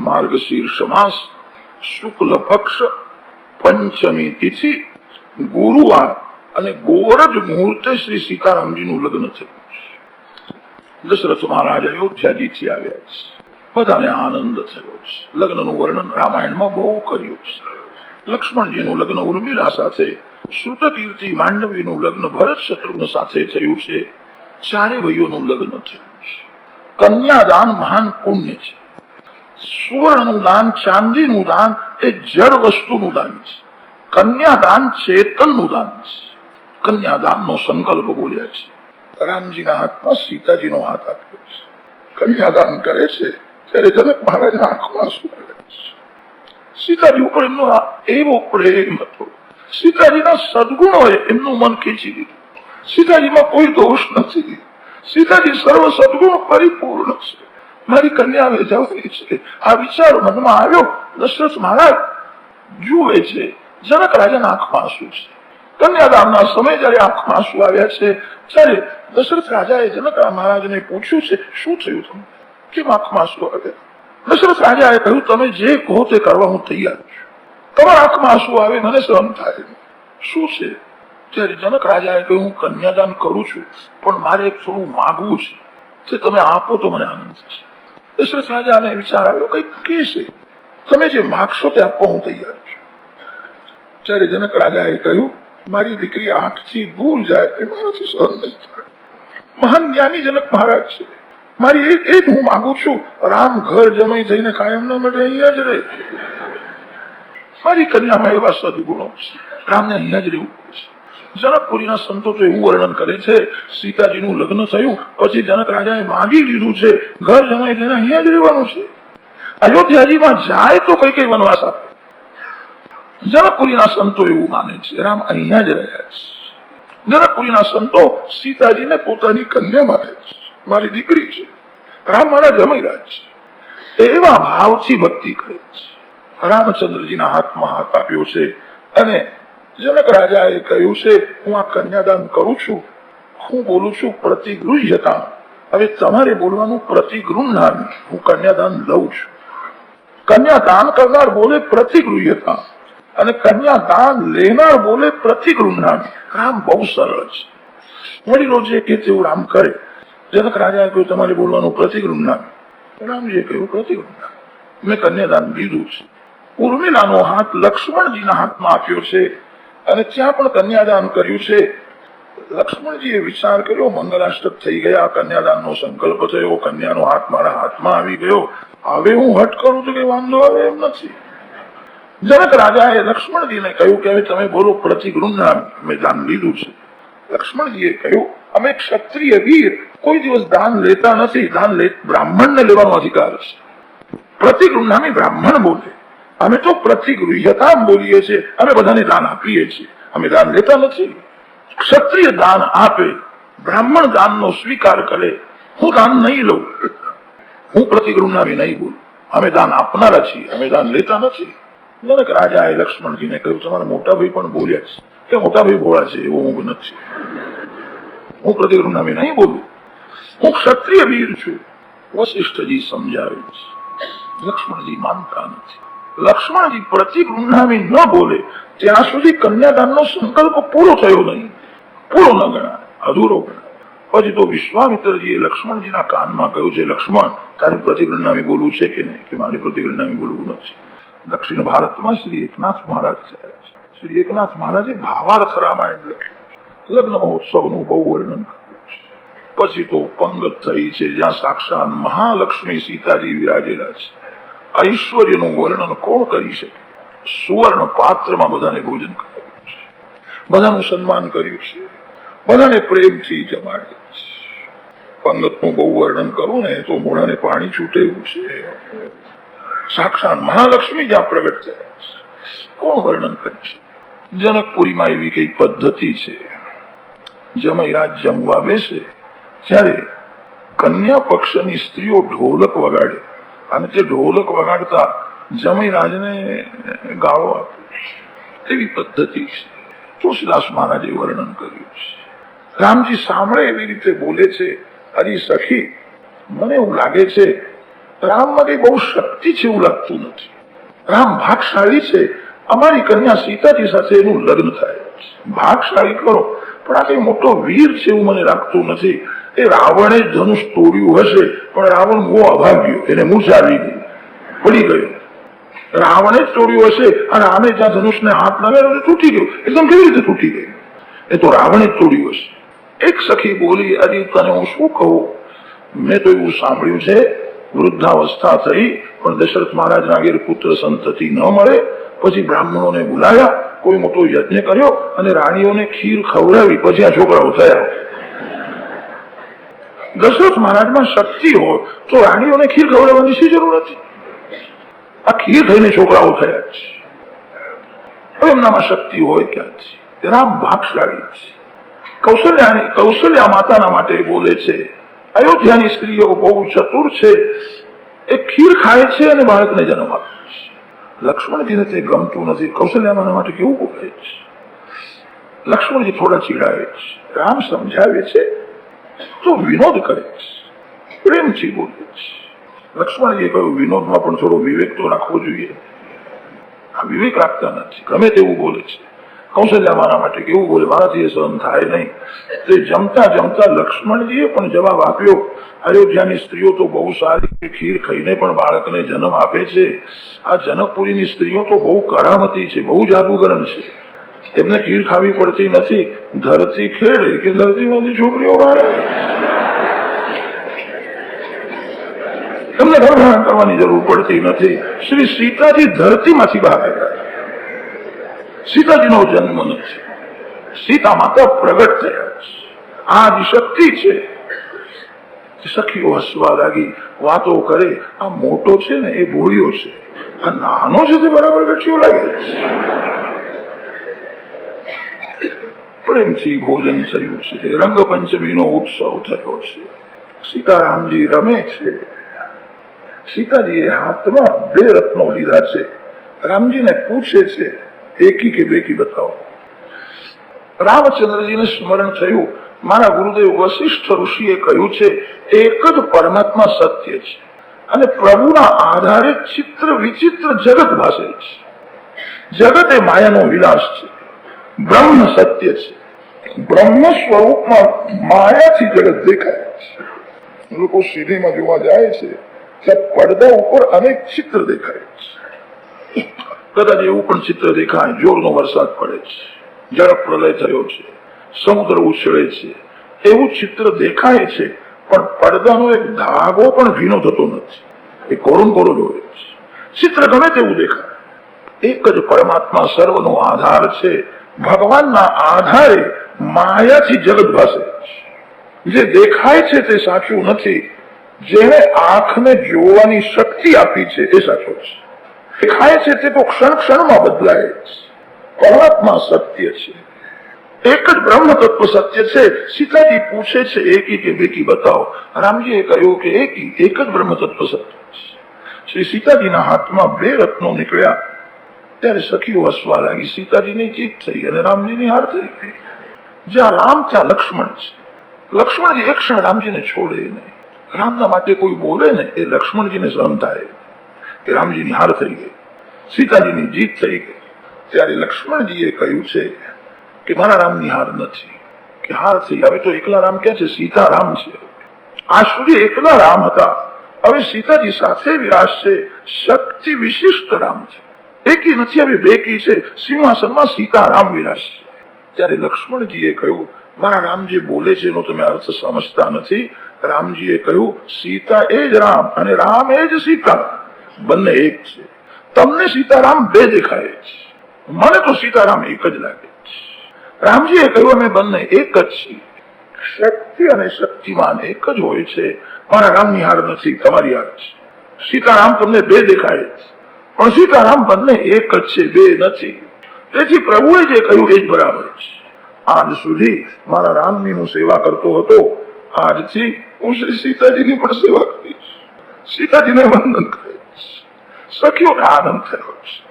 માર્ગશીર્ષ માસ શુક્લ પક્ષ, પંચમી તિથિ, ગુરુવાર અને ગોરજ મુહૂર્તે શ્રી સીતારામજીનું લગ્ન થયું દશરથ મહારાજ અયોધ્યાજીથી આવ્યા છે. બધાને આનંદ થયો છે. લગ્નનું વર્ણન રામાયણમાં બહુ કર્યું છે. લક્ષ્મણજીનું લગ્ન ઉર્મિલા સાથે, શ્રુતકીર્તિ માંડવીનું લગ્ન ભરત શત્રુઘ્ન સાથે થયું છે. ચારે ભાઈઓનું લગ્ન થયું છે. કન્યાદાન મહાન પુણ્ય છે. સુવર્ણનું દાન, ચાંદીનું દાન એ જળ વસ્તુનું દાન છે. કન્યાદાન ચેતનનું દાન છે. કન્યાદાનનો સંકલ્પ બોલ્યા છે. રામજીના હાથમાં સીતાજીનો હાથ આપ્યો છે. કન્યાદાન કરે છે ત્યારે જનક મહારાજના આંખમાં છે? સીતાજી ઉપર એમનો એવો પ્રેમ હતો. સીતાજીના સદગુણોએ એમનું મન ખેંચી દીધું સીતાજીમાં કોઈ દોષ નથી. સીતાજી સર્વ સદગુણ પરિપૂર્ણ છે. મારી કન્યા વેચાવવાની છે આ વિચાર મનમાં આવ્યો. દશરથ મહારાજ જુએ છે. જનક રાજાના આંખમાં આંસુ છે. કન્યાદાનના સમય જયારે આંખમાં આંસુ આવ્યા છે, ત્યારે દશરથ રાજાએ જનક મહારાજને પૂછ્યું છે, શું થયું તમને? કેમ આંખમાં આંસુ આવ્યા? દશરથ રાજાએ કહ્યું, તમે જે કહો તે કરવા હું તૈયાર છું. તમારા આંખમાં આંસુ આવે મને સહન થાય શું છે? ત્યારે જનક રાજાએ કહ્યું, હું કન્યાદાન કરું છું, પણ મારે થોડું માગવું છે. તે તમે આપો તો મને આનંદ થશે. દશરથ રાજાને વિચાર આવ્યો કંઈક કે છે? તમે જે માગશો તે આપવા હું તૈયાર છું. ત્યારે જનક રાજાએ કહ્યું, મારી દીકરી આંખથી ભૂલ જાય, એ મારાથી સહન નહીં થાય. મહાન જ્ઞાની જનક મહારાજ છે. મારી એક એક હું માગું છું, રામ ઘર જમાઈ થઈને કાયમ ના માટે અહીંયા જ રહે. મારી કન્યામાં એવા સદગુણો છે. રામને અહીંયા જ રહેવું છે. જનકપુરીના સંતો તો એવું વર્ણન કરે છે, સીતાજીનું લગ્ન થયું, પછી જનક રાજાએ માગી લીધું છે, ઘર જમાઈ તેને અહીંયા જ રહેવાનું છે. અયોધ્યાજીમાં જાય તો કઈ કઈ વનવાસ આપે. જનકપુરીના સંતો એવું માને છે, રામ અહીંયા જ રહ્યા છે. જનકપુરીના સંતો સીતાજીને પોતાની કન્યા છે, મારી દીકરી છે. રામ મારા રહ્યા છે. એવા ભાવથી ભક્તિ કરે છે. રામચંદ્રજીના હાથમાં હાથ આપ્યો છે અને જનક રાજાએ કહ્યું છે હું આ કન્યાદાન કરું છું. હું બોલું છું પ્રતિગૃહ્યતા હવે તમારે બોલવાનું પ્રતિગૃહનાર હું કન્યાદાન લઉં છું. કન્યાદાન કરનાર બોલે પ્રતિગૃહ્યતા અને કન્યાદાન લેનાર બોલે પ્રતિગૃહનાર રામ બહુ સરળ છે. વડીલો જે કે તેવું રામ કરે. જનક રાજાએ કહ્યું, તમારે બોલવાનું પ્રતિગૃહનાર રામજીએ કહ્યું પ્રતિગૃહનાર મેં કન્યાદાન લીધું છે. ઉર્મિલાનો હાથ લક્ષ્મણજીના હાથમાં આપ્યો છે. અને ત્યાં પણ કન્યાદાન કર્યું છે. લક્ષ્મણજીએ વિચાર કર્યો, મંગલાષ્ટક થઈ ગયા, કન્યાદાનનો સંકલ્પ થયો, કન્યાનો હાથ મારા હાથમાં આવી ગયો. હવે હું હટ કરું છું કે વાંધો આવે એમ નથી. જનક રાજાએ લક્ષ્મણજીને કહ્યું કે હવે તમે બોલો, પ્રતિગૃહના મેં દાન લીધું છે. લક્ષ્મણજીએ કહ્યું, અમે ક્ષત્રિય વીર, કોઈ દિવસ દાન લેતા નથી. દાન બ્રાહ્મણને લેવાનો અધિકાર છે પ્રતિગૃહનામી બ્રાહ્મણ બોલે. અમે તો પ્રતિગૃહ્યતા બોલીએ છીએ. અમે બધાને દાન આપીએ છીએ. અમે દાન લેતા નથી. ક્ષત્રિય દાન આપે, બ્રાહ્મણ દાનનો સ્વીકાર કરે. હું દાન નહીં લઉં. હું પ્રતિગૃહનામી નહીં બોલું. અમે દાન આપનારા છીએ. અમે દાન લેતા નથી. જનક રાજાએ લક્ષ્મણજીને કહ્યું, તમારા મોટા ભાઈ પણ બોલ્યા છે. કે મોટા ભાઈ ભોળા છે, એવો હું નથી. હું પ્રતિગૃહનામી નહીં બોલું. હું ક્ષત્રિય વીર છું. વશિષ્ઠજી સમજાવે છે. લક્ષ્મણજી માનતા નથી. લક્ષ્મણજી પ્રતિગૃહનામી ન બોલે. ત્યાં સુધી કન્યાદાનનો સંકલ્પ પૂરો થયો નહીં. પૂરો ન ગણાય, અધૂરો ગણાય. પછી તો વિશ્વામિત્રજીએ લક્ષ્મણજીના કાનમાં કહ્યું છે, લક્ષ્મણ, તારે પ્રતિગૃહનામી બોલવું છે કે નહીં? કે મારે પ્રતિગૃહનામી બોલવું નથી. દક્ષિણ ભારતમાં શ્રી એકનાથ મહારાજ છે. શ્રી એકનાથ મહારાજે ભાવાર્થ રામાયણ લગ્ન મહોત્સવનું બહુ વર્ણન કર્યું પછી તો પંગત થઈ છે, જ્યાં સાક્ષાત મહાલક્ષ્મી સીતાજી વિરાજેલા છે. ઐશ્વર્યનું વર્ણન કોણ કરી શકે સુવર્ણ પાત્રમાં બધાને ભોજન કરાવ્યું છે બધાનું સન્માન કર્યું છે બધાને પ્રેમથી જમાડે છે પંગતનું બહુ વર્ણન કરું ને તો મોઢાને પાણી છૂટે છે સાક્ષાત મહાલક્ષ્મી જ્યાં પ્રગટ થયા છે કોણ વર્ણન કરી છે જનકપુરીમાં એવી કઈ પદ્ધતિ છે જમૈરાજ જમવા બેસે ત્યારે કન્યા પક્ષની સ્ત્રીઓ ઢોલક વગાડે અને તે ઢોલક વગાડતા જમૈરાજને ગાળો આપે એવી પદ્ધતિ છે. તુલસીદાસ મહારાજે વર્ણન કર્યું છે. રામજી સાંભળે એવી રીતે બોલે છે હરી સખી, મને એવું લાગે છે, રામમાં કઈ બહુ શક્તિ છે એવું લાગતું નથી. રામ ભાગશાળી છે, અમારી કન્યા સીતાજી સાથે એનું લગ્ન થાય ભાગશાળી કરો, પણ આ કઈ મોટો વીર છે એવું મને લાગતું નથી. એ રાવણે ધનુષ તોડ્યું હશે, પણ રાવણ બહુ અભાગ્યો, એને મૂર્છા દીધું પડી ગયો. રાવણે જ તોડ્યું હશે, અને આમે જ્યાં ધનુષને હાથ લગાવ્યો તૂટી ગયું. એકદમ કેવી રીતે તૂટી ગયું? એ તો રાવણે જ તોડ્યું હશે. એક સખી બોલી, અરે તને હું શું કહું? મેં તો એવું સાંભળ્યું છે, વૃદ્ધાવસ્થા થઈ, પણ દશરથ મહારાજના ઘેર પુત્ર સંતતિ ન મળે. પછી બ્રાહ્મણોને બોલાયા કોઈ મોટો યજ્ઞ કર્યો, અને રાણીઓને ખીર ખવડાવી, પછી આ છોકરાઓ થયા. દશરથ મહારાજમાં શક્તિ હોય તો રાણીઓને ખીર ખવડાવવાની શી જરૂર નથી આ ખીર થઈને છોકરાઓ થયા છે. એમનામાં શક્તિ હોય ક્યાંથી રામ ભાગશાળી છે. કૌશલ્યાની કૌશલ્યા માતાના માટે બોલે છે, અયોધ્યાની સ્ત્રીઓ બહુ ચતુર છે. એ ખીર ખાય છે અને બાળકને જન્મ આપે છે. લક્ષ્મણજીને તે ગમતું નથી. કૌશલ્યાના માટે કેવું બોલે છે? લક્ષ્મણજી થોડા ચીડાવે છે. રામ સમજાવે છે તો વિનોદ કરે પ્રેમથી બોલે લક્ષ્મણજીએ કહ્યું, વિનોદમાં પણ થોડો વિવેક તો રાખવો જોઈએ. આ વિવેક રાખતા નથી. ગમે તેવું બોલે છે. કૌશલ્યા મારા માટે કેવું બોલે, મારાથી એ સહન થાય નહીં. તે જમતા જમતા લક્ષ્મણજીએ પણ જવાબ આપ્યો, અયોધ્યાની સ્ત્રીઓ તો બહુ સારી ખીર ખાઈને પણ બાળકને જન્મ આપે છે. આ જનકપુરીની સ્ત્રીઓ તો બહુ કરામતી છે, બહુ જાદુગરણ છે. એમને ખીર ખાવી પડતી નથી. ધરતી ખેડે કે ધરતીમાંથી છોકરીઓ મારે. એમને ગર્ભધારણ કરવાની જરૂર પડતી નથી. શ્રી સીતાજી ધરતીમાંથી બહાર આવ્યા. સીતાજીનો જન્મ નથી. સીતા માતા પ્રગટ થયા આ શક્તિ છે. સખીઓ હસવા લાગી, વાતો કરે, આ મોટો છે ને, એ ભોળ્યો છે. આ નાનો છે તે બરાબર ગઠિયો લાગે છે. પ્રેમથી ભોજન થયું છે, રંગપંચમીનો ઉત્સવ થયો છે. સીતારામજી રમે છે. સીતાજીએ હાથમાં બે રત્નો લીધા છે. રામજીને પૂછે છે, એકી કે બેકી બતાવો? રામચંદ્રજીને સ્મરણ થયું. મારા ગુરુદેવ વશિષ્ઠ ઋષિએ કહ્યું છે, એક જ પરમાત્મા સત્ય છે અને પ્રભુના આધારે ચિત્ર વિચિત્ર જગત ભાષે છે. જગત એ માયાનો વિલાસ છે. બ્રહ્મ સત્ય છે. બ્રહ્મ સ્વરૂપમાં માયાથી જગત દેખાય છે. લોકો સીધીમાં જોવા જાય છે ત્યાં પડદા ઉપર અનેક ચિત્ર દેખાય છે. કદાચ એવું પણ ચિત્ર દેખાય, જોરનો વરસાદ પડે છે જળ પ્રલય થયો છે, સમુદ્ર ઉછળે છે. એવું ચિત્ર દેખાય છે, પણ પડદાનો એક ધાગો પણ ભીનો થતો નથી. એ કોરું કોરું જોવે છે. ચિત્ર ગમે તેવું દેખાય. એક જ પરમાત્મા સર્વનો આધાર છે. ભગવાનના આધારે માયાથી જગત ભાષે જે દેખાય છે તે સાચું નથી. જેને આંખને જોવાની શક્તિ આપી છે એ સાચો છે. દેખાય છે તે તો ક્ષણ ક્ષણમાં બદલાય છે. પરમાત્મા સત્ય છે. એક જ બ્રહ્મ તત્વ સત્ય છે. સીતાજી પૂછે છે એકી કે બેકી બતાવો. રામજીએ કહ્યું કે એકી, એક જ બ્રહ્મ તત્વ સત્ય છે. શ્રી સીતાજીના હાથમાં બે રત્નો નીકળ્યા. ત્યારે સખીઓ વસવા લાગી. સીતાજીની જીત થઈ અને રામજીની હાર થઈ ગઈ. જ્યાં રામ, ત્યાં લક્ષ્મણ છે. લક્ષ્મણજી એક ક્ષણ રામજીને છોડે નહીં. રામના માટે કોઈ બોલે ને એ લક્ષ્મણજીને સહન થાય કે રામજીની હાર થઈ ગઈ. સીતાજીની જીત થઈ ગઈ. ત્યારે લક્ષ્મણજીએ કહ્યું છે કે મારા રામની હાર નથી. કે હાર થઈ હવે તો એકલા રામ ક્યાં છે, સીતા રામ છે. આ સુધી એકલા રામ હતા. હવે સીતાજી સાથે વિરાજ છે શક્તિ વિશિષ્ટ રામ છે. એકી નથી આવી બેકી છે. સિંહાસનમાં સીતારામ રામ છે ત્યારે લક્ષ્મણજીએ કહ્યું, મારા રામજી બોલે છે એનો તમે અર્થ સમજતા નથી. રામજીએ કહ્યું, સીતા એ જ રામ અને રામ એ જ સીતા. બંને એક છે. તમને સીતારામ બે દેખાય છે. મને તો સીતારામ એક જ લાગે છે. રામજીએ કહ્યું, અમે બંને એક જ છીએ. શક્તિ અને શક્તિમાન એક જ હોય છે. મારા રામની હાર નથી, તમારી હાર છે. સીતારામ તમને બે દેખાય છે. પણ સીતારામ બંને એક જ છે, બે નથી. તેથી પ્રભુએ જે કહ્યું એ જ બરાબર છે. આજ સુધી મારા રામની હું સેવા કરતો હતો. આજથી હું શ્રી સીતાજીની પણ સેવા કરીશ. સીતાજીને વંદન કરીશ. સખીઓને આનંદ થયો છે.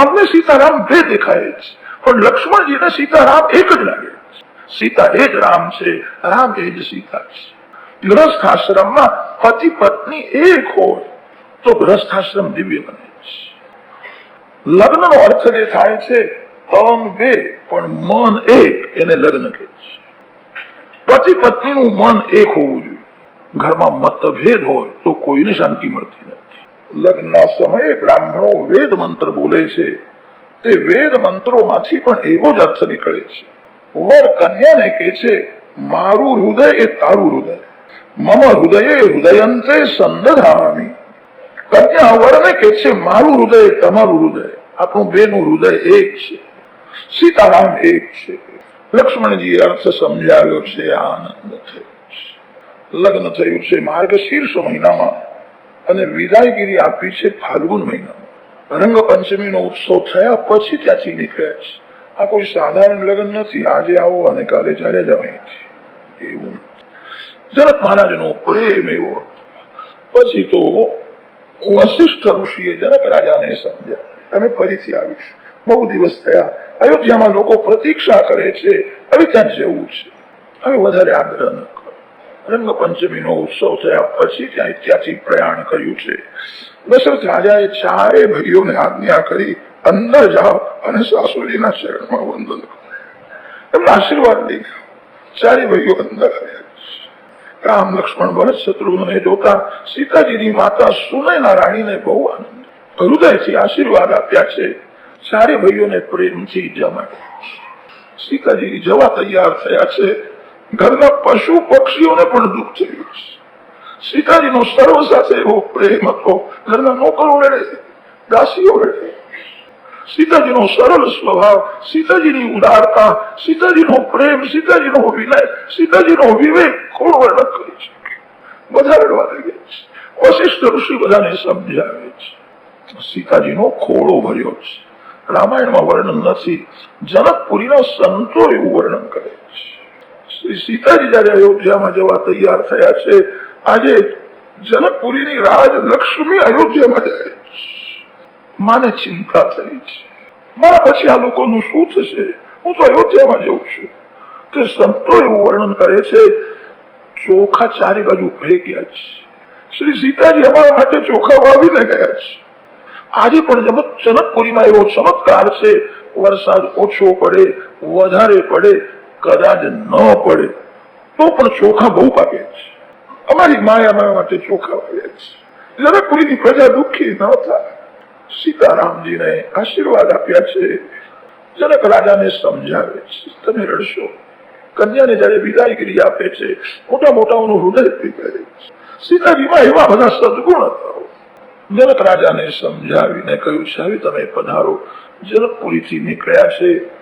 અમને સીતારામ બે દેખાય છે, પણ લક્ષ્મણજીને સીતારામ એક જ લાગે છે. સીતા એ જ રામ છે, રામ એ જ સીતા છે. ગ્રસ્થ આશ્રમમાં પતિ પત્ની એક હોય, તો ગ્રસ્થાશ્રમ દિવ્ય બને. લગ્નનો અર્થ જે થાય છે તન બે પણ મન એક એને લગ્ન કહે છે. પતિ પત્નીનું મન એક હોવું જોઈએ. ઘરમાં મતભેદ હોય તો કોઈને શાંતિ મળતી નથી. લગ્નના સમયે બ્રાહ્મણો વેદ મંત્ર બોલે છે. તે વેદ મંત્રોમાંથી પણ એવો જ અર્થ નીકળે છે. વર કન્યાને કહે છે, મારું હૃદય એ તારું હૃદય. મમ હૃદય હૃદયંતે સંદધામી. કન્યા વરને કહે છે, મારું હૃદય તમારું હૃદય. આપણું બેનું હૃદય એક છે. સીતારામ એક છે. લક્ષ્મણજી અર્થ સમજાવ્યો છે, આનંદ થયો લગ્ન થયું છે માર્ગશીર્ષ મહિનામાં અને વિદાયગીરી આપી છે ફાલ્ગુન મહિનામાં. રંગપંચમીનો ઉત્સવ થયા પછી ત્યાંથી નીકળ્યા છે. આ કોઈ સાધારણ લગ્ન નથી. આજે આવો અને કાલે ચાલે જાવ એવું જનક મહારાજ નો પ્રેમ એવો પછી તો વશિષ્ઠ ઋષિએ જનક રાજાને સમજ્યા તમે ફરીથી આવીશ. બહુ દિવસ થયા. અયોધ્યામાં લોકો પ્રતીક્ષા કરે છે. હવે ત્યાં જવું છે. હવે વધારે આગ્રહ ન કરો. રંગપંચમી નો ઉત્સવ થયા પછી ત્યાં ત્યાંથી પ્રયાણ કર્યું છે. દશરથ રાજાએ ચારે ભાઈઓને આજ્ઞા કરી, અંદર જાઓ અને સાસુજીના ચરણમાં વંદન કરો. એમના આશીર્વાદ લીધા. ચારે ભાઈઓ અંદર આવ્યા. રામ લક્ષ્મણ ભરત શત્રુઘ્નને જોતા સીતાજીની માતા સુનયના રાણીને બહુ આનંદ. હૃદયથી આશીર્વાદ આપ્યા છે. ચારે ભાઈઓને પ્રેમથી જમાડ્યા સીતાજી જવા તૈયાર થયા છે. ઘરના પશુ પક્ષીઓને પણ દુઃખ થયું છે. સીતાજીનો સર્વ સાથે એવો પ્રેમ હતો. ઘરના નોકરો રડે, દાસીઓ વેળે સીતાજીનો સરળ સ્વભાવ, સીતાજીની ઉદારતા, સીતાજીનો પ્રેમ, સીતાજીનો વિનય, સીતાજીનો વિવેક કોણ વર્ણન કરી શકે? બધા રડવા લાગે છે. વશિષ્ઠ ઋષિ બધાને સમજાવે છે સીતાજીનો ખોળો ભર્યો છે. રામાયણમાં વર્ણન નથી. જનકપુરીના સંતો એવું વર્ણન કરે છે. શ્રી સીતાજી જયારે અયોધ્યામાં જવા તૈયાર થયા છે, આજે જનકપુરીની રાજ લક્ષ્મી અયોધ્યામાં જાય છે. માને ચિંતા થઈ છે મારા પછી આ લોકોનું શું થશે હું તો અયોધ્યામાં જઉં છું તે સંતો એવું વર્ણન કરે છે ચોખા ચારે બાજુ ભેગ્યા છે શ્રી સીતાજી અમારા માટે ચોખા વાવીને ગયા છે આજે પણ જનકપુરીમાં એવો ચમત્કાર છે વરસાદ ઓછો પડે વધારે પડે કદાચ ન પડે તો પણ ચોખા બહુ પાકે છે અમારી માયા અમારા માટે ચોખા વાવ્યા છે જનકપુરીની પ્રજા દુઃખી ન થાય સીતારામજીને આશીર્વાદ આપ્યા છે. જનક રાજાને સમજાવે છે. તમે રડશો. કન્યાને જયારે વિદાયગીરી આપે છે, મોટા મોટાઓનું હૃદય છે. સીતાજીમાં એવા બધા સદગુણ હતા. જનક રાજાને સમજાવીને કહ્યું છે હવે તમે પધારો. જનકપુરીથી નીકળ્યા છે.